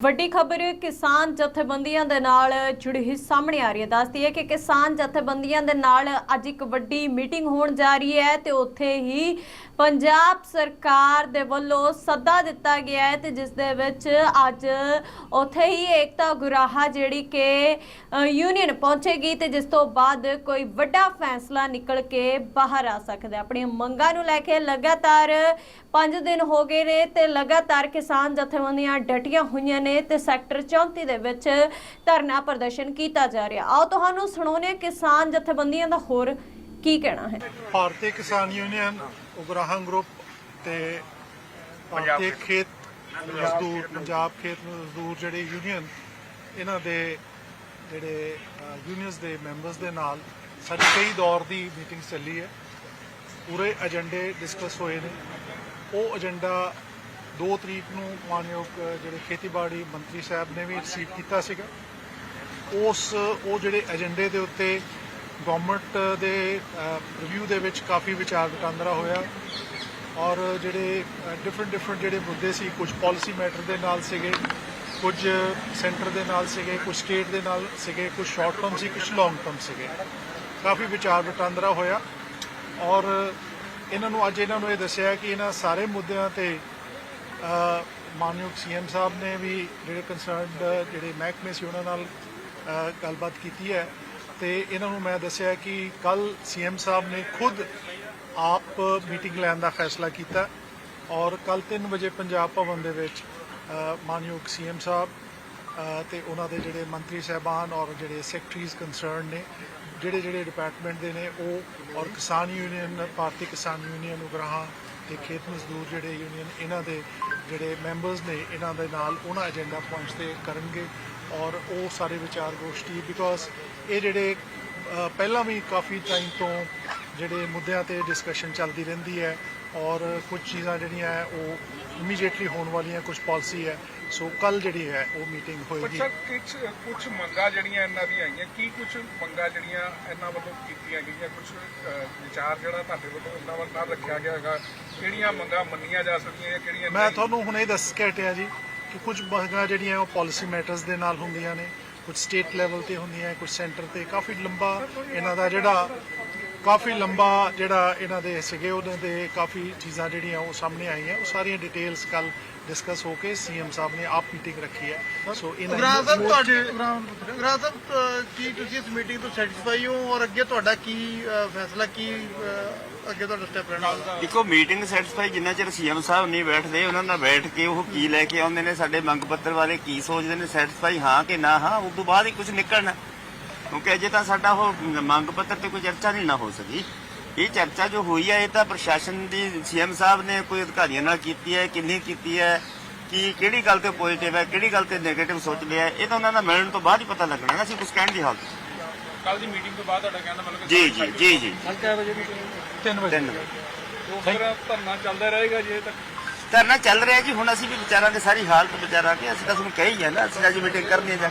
ਵੱਡੀ ਖਬਰ ਕਿਸਾਨ ਜਥੇਬੰਦੀਆਂ ਦੇ ਨਾਲ ਜੁੜੀ ਹੋਈ ਸਾਹਮਣੇ ਆ ਰਹੀ ਹੈ। ਦੱਸਦੀ ਹੈ ਕਿ ਕਿਸਾਨ ਜਥੇਬੰਦੀਆਂ ਦੇ ਨਾਲ ਅੱਜ ਇੱਕ ਵੱਡੀ ਮੀਟਿੰਗ ਹੋਣ ਜਾ ਰਹੀ ਹੈ ਤੇ ਉੱਥੇ ਹੀ ਪੰਜਾਬ ਸਰਕਾਰ ਦੇ ਵੱਲੋਂ ਸੱਦਾ ਦਿੱਤਾ ਗਿਆ ਹੈ ਤੇ ਜਿਸ ਦੇ ਵਿੱਚ ਅੱਜ ਉੱਥੇ ਹੀ ਏਕਤਾ ਗੁਰਾਹਾ ਜਿਹੜੀ ਕਿ ਯੂਨੀਅਨ ਪਹੁੰਚੇਗੀ ਤੇ ਜਿਸ ਤੋਂ ਬਾਅਦ ਕੋਈ ਵੱਡਾ ਫੈਸਲਾ ਨਿਕਲ ਕੇ ਬਾਹਰ ਆ ਸਕਦਾ ਹੈ। ਆਪਣੀਆਂ ਮੰਗਾਂ ਨੂੰ ਲੈ ਕੇ ਲਗਾਤਾਰ 5 ਦਿਨ ਹੋ ਗਏ ਨੇ ਤੇ ਲਗਾਤਾਰ ਕਿਸਾਨ ਜਥੇਬੰਦੀਆਂ ਡਟੀਆਂ ਹੋਈਆਂ ਨੇ ਤੇ ਸੈਕਟਰ 34 ਦੇ ਵਿੱਚ ਧਰਨਾ ਪ੍ਰਦਰਸ਼ਨ ਕੀਤਾ ਜਾ ਰਿਹਾ। ਆਓ ਤੁਹਾਨੂੰ ਸੁਣਾਉਂਦੇ ਹਾਂ ਕਿਸਾਨ ਜਥੇਬੰਦੀਆਂ ਦਾ ਹੋਰ ਕੀ ਕਹਿਣਾ ਹੈ। ਭਾਰਤੀ ਕਿਸਾਨ ਯੂਨੀਅਨ ਉਗਰਾਹਾਂ ਗਰੁੱਪ ਤੇ ਭਾਰਤੀ ਖੇਤ ਮਜ਼ਦੂਰ ਪੰਜਾਬ ਖੇਤ ਮਜ਼ਦੂਰ ਜਿਹੜੇ ਯੂਨੀਅਨ ਇਹਨਾਂ ਦੇ ਜਿਹੜੇ ਯੂਨੀਅਨਸ ਦੇ ਮੈਂਬਰਸ ਦੇ ਨਾਲ ਸਾਡੀ ਕਈ ਦੌਰ ਦੀ ਮੀਟਿੰਗ ਚੱਲੀ ਹੈ। ਪੂਰੇ ਏਜੰਡੇ ਡਿਸਕਸ ਹੋਏ ਨੇ। ਉਹ ਏਜੰਡਾ 2 ਤਰੀਕ ਨੂੰ ਮਾਨਯੋਗ ਜਿਹੜੇ ਖੇਤੀਬਾੜੀ ਮੰਤਰੀ ਸਾਹਿਬ ਨੇ ਵੀ ਰਿਸੀਵ ਕੀਤਾ ਸੀਗਾ। ਉਸ, ਉਹ ਜਿਹੜੇ ਏਜੰਡੇ ਦੇ ਉੱਤੇ ਗਵਰਨਮੈਂਟ ਦੇ ਰਿਵਿਊ ਦੇ ਵਿੱਚ ਕਾਫੀ ਵਿਚਾਰ ਵਟਾਂਦਰਾ ਹੋਇਆ ਔਰ ਜਿਹੜੇ ਡਿਫਰੈਂਟ ਡਿਫਰੈਂਟ ਜਿਹੜੇ ਮੁੱਦੇ ਸੀ, ਕੁਝ ਪਾਲਿਸੀ ਮੈਟਰ ਦੇ ਨਾਲ ਸੀਗੇ, ਕੁਝ ਸੈਂਟਰ ਦੇ ਨਾਲ ਸੀਗੇ, ਕੁਝ ਸਟੇਟ ਦੇ ਨਾਲ ਸੀਗੇ, ਕੁਝ ਸ਼ਾਰਟ ਟਰਮ ਸੀ, ਕੁਝ ਲੌਂਗ ਟਰਮ ਸੀਗੇ। ਕਾਫੀ ਵਿਚਾਰ ਵਟਾਂਦਰਾ ਹੋਇਆ ਔਰ ਇਹਨਾਂ ਨੂੰ, ਅੱਜ ਇਹਨਾਂ ਨੂੰ ਇਹ ਦੱਸਿਆ ਕਿ ਇਹਨਾਂ ਸਾਰੇ ਮੁੱਦਿਆਂ ਤੇ ਮਾਨਯੋਗ ਸੀਐਮ ਸਾਹਿਬ ਨੇ ਵੀ ਜਿਹੜੇ ਕੰਸਰਨਡ ਜਿਹੜੇ ਮਹਿਕਮੇ ਸੀ ਉਹਨਾਂ ਨਾਲ ਗੱਲਬਾਤ ਕੀਤੀ ਹੈ। ਤੇ ਇਹਨਾਂ ਨੂੰ ਮੈਂ ਦੱਸਿਆ ਕਿ ਕੱਲ ਸੀਐਮ ਸਾਹਿਬ ਨੇ ਖੁਦ ਆਪ ਮੀਟਿੰਗ ਲੈਣ ਦਾ ਫੈਸਲਾ ਕੀਤਾ ਔਰ ਕੱਲ 3 ਵਜੇ ਪੰਜਾਬ ਭਵਨ ਦੇ ਵਿੱਚ ਅ, ਮਾਨਯੋਗ ਸੀਐਮ ਸਾਹਿਬ ਅ, ਤੇ ਉਹਨਾਂ ਦੇ ਜਿਹੜੇ ਮੰਤਰੀ ਸਹਿਬਾਨ ਔਰ ਜਿਹੜੇ ਸੈਕਟਰੀਜ਼ ਕੰਸਰਨ ਨੇ ਜਿਹੜੇ ਜਿਹੜੇ ਡਿਪਾਰਟਮੈਂਟ ਦੇ ਨੇ ਉਹ ਔਰ ਕਿਸਾਨ ਯੂਨੀਅਨ ਭਾਰਤੀ ਕਿਸਾਨ ਯੂਨੀਅਨ ਉਗਰਾਹਾਂ ਤੇ ਖੇਤ ਮਜ਼ਦੂਰ ਜਿਹੜੇ ਯੂਨੀਅਨ ਇਹਨਾਂ ਦੇ ਜਿਹੜੇ ਮੈਂਬਰਸ ਨੇ, ਇਹਨਾਂ ਦੇ ਨਾਲ ਉਹਨਾਂ ਏਜੰਡਾ ਪੁਆਇੰਟਸ ਤੇ ਕਰਨਗੇ ਔਰ ਉਹ ਸਾਰੇ ਵਿਚਾਰ ਗੋਸ਼ਟੀ ਬਿਕੋਜ਼ ਇਹ ਜਿਹੜੇ ਪਹਿਲਾਂ ਵੀ ਕਾਫੀ ਟਾਈਮ ਤੋਂ ਜਿਹੜੇ ਮੁੱਦਿਆਂ ਤੇ ਡਿਸਕਸ਼ਨ ਚੱਲਦੀ ਰਹਿੰਦੀ ਹੈ ਔਰ ਕੁਝ ਚੀਜ਼ਾਂ ਜਿਹੜੀਆਂ ਹੈ ਉਹ ਇਮੀਡੀਏਟਲੀ ਹੋਣ ਵਾਲੀਆਂ ਕੁਝ ਪਾਲਿਸੀ ਹੈ। ਸੋ ਕੱਲ ਜਿਹੜੀ ਹੈ ਉਹ ਮੀਟਿੰਗ ਹੋਏਗੀ। ਅੱਛਾ ਕੁਝ ਕੁਝ ਮੰਗਾਂ ਜਿਹੜੀਆਂ ਇਹਨਾਂ ਦੀਆਂ ਆਈਆਂ ਕੀ ਕੁਝ ਮੰਗਾਂ ਜਿਹੜੀਆਂ ਇਹਨਾਂ ਵੱਲੋਂ ਕੀਤੀਆਂ ਗਈਆਂ? ਕੁਝ ਵਿਚਾਰ ਜਿਹੜਾ ਤੁਹਾਡੇ ਵੱਲੋਂ ਇਹਨਾਂ ਵੱਲ ਨਾਲ ਰੱਖਿਆ ਗਿਆ ਹੈਗਾ ਕਿਹੜੀਆਂ ਮੰਗਾਂ ਮੰਨੀਆਂ ਜਾ ਸਕਦੀਆਂ ਜਾਂ ਕਿਹੜੀਆਂ ਮੈਂ? ਤੁਹਾਨੂੰ ਹੁਣੇ ਦੱਸ ਕੇ ਹਟਿਆ ਜੀ ਕਿ ਕੁਝ ਮੰਗਾਂ ਜਿਹੜੀਆਂ ਉਹ ਪਾਲਿਸੀ ਮੈਟਰਸ ਦੇ ਨਾਲ ਹੁੰਦੀਆਂ ਨੇ। ਕੁਝ ਸਟੇਟ ਲੈਵਲ ਤੇ ਹੁੰਦੀਆਂ ਕੁਝ ਸੈਂਟਰ ਤੇ। ਕਾਫੀ ਲੰਬਾ ਇਹਨਾਂ ਦਾ ਜਿਹੜਾ ਕਾਫੀ ਲੰਬਾ ਜਿਹੜਾ ਇਹਨਾਂ ਦੇ ਸੀਗੇ ਉਹਨਾਂ ਦੇ ਕਾਫੀ ਚੀਜ਼ਾਂ ਜਿਹੜੀਆਂ ਉਹ ਸਾਹਮਣੇ ਆਈਆਂ। ਉਹ ਸਾਰੀਆਂ ਡਿਟੇਲਸ ਕੱਲ ਡਿਸਕਸ ਹੋ ਕੇ ਸੀਐਮ ਸਾਹਿਬ ਨੇ ਆਪ ਮੀਟਿੰਗ ਰੱਖੀ ਹੈ। ਸੋ ਉਗਰਾਹ ਸਾਹਿਬ ਤੁਹਾਡੇ ਸਾਹਿਬ ਅ, ਕੀ ਤੁਸੀਂ ਇਸ ਮੀਟਿੰਗ ਤੋਂ ਸੈਟੀਸਫਾਈ ਹੋ ਔਰ ਅੱਗੇ ਤੁਹਾਡਾ ਕੀ ਫੈਸਲਾ ਕੀ ਅੱਗੇ ਤੁਹਾਡਾ ਸਟੈਪ ਰਹਿਣਾ ਦੇਖੋ ਮੀਟਿੰਗ ਸੈਟੀਸਫਾਈ ਜਿੰਨਾ ਚਿਰ ਸੀਐਮ ਸਾਹਿਬ ਨਹੀਂ ਬੈਠਦੇ ਉਹਨਾਂ ਨਾਲ ਬੈਠ ਕੇ ਉਹ ਕੀ ਲੈ ਕੇ ਆਉਂਦੇ ਨੇ ਸਾਡੇ ਮੰਗ ਪੱਤਰ ਬਾਰੇ ਕੀ ਸੋਚਦੇ ਨੇ ਸੈਟੀਸਫਾਈ ਹਾਂ ਕਿ ਨਾ ਹਾਂ ਉਸ ਤੋਂ ਬਾਅਦ ਹੀ ਕੁਝ ਨਿਕਲਣਾ। ਕਿਉਂਕਿ ਅਜੇ ਤਾਂ ਸਾਡਾ ਉਹ ਮੰਗ ਪੱਤਰ ਤੇ ਕੋਈ ਚਰਚਾ ਨਹੀਂ ਨਾ ਹੋ ਸਕੀ। ਇਹ ਚਰਚਾ ਜੋ ਹੋਈ ਹੈ ਇਹ ਤਾਂ ਪ੍ਰਸ਼ਾਸਨ ਦੀ ਸੀਐਮ ਸਾਹਿਬ ਨੇ ਕੋਈ ਅਧਿਕਾਰੀਆਂ ਨਾਲ ਕੀਤੀ ਹੈ ਕਿੰਨੀ ਕੀਤੀ ਹੈ ਕਿ ਕਿਹੜੀ ਗੱਲ ਤੇ ਪੋਜ਼ਿਟਿਵ ਹੈ ਕਿਹੜੀ ਗੱਲ ਤੇ ਨੈਗੇਟਿਵ ਸੋਚਦੇ ਆ ਇਹ ਤਾਂ ਉਹਨਾਂ ਦਾ ਮਿਲਣ ਤੋਂ ਬਾਅਦ ਹੀ ਪਤਾ ਲੱਗਣਾ ਨਾ ਅਸੀਂ ਕੁਝ ਕਹਿਣ ਦੀ ਹਾਲਤ। ਕੱਲ ਦੀ ਮੀਟਿੰਗ ਤੋਂ ਬਾਅਦ ਤੁਹਾਡਾ ਕਹਿਣਾ ਮਤਲਬ ਜੀ ਜੀ ਜੀ ਜੀ। 3 ਵਜੇ ਉਸ ਤਰ੍ਹਾਂ ਧਰਨਾ ਚੱਲਦਾ ਰਹੇਗਾ ਜੇ ਤੱਕ? ਧਰਨਾ ਚੱਲ ਰਿਹਾ ਜੀ ਹੁਣ ਅਸੀਂ ਵੀ ਵਿਚਾਰਾਂਗੇ ਸਾਰੀ ਹਾਲਤ ਵਿਚਾਰਾਂਗੇ ਅਸੀਂ ਤਾਂ ਤੁਹਾਨੂੰ ਕਹੀ ਹੈ ਨਾ ਅਸੀਂ ਅੱਜ ਮੀਟਿੰਗ ਕਰਨੀ ਹੈ ਜਾ।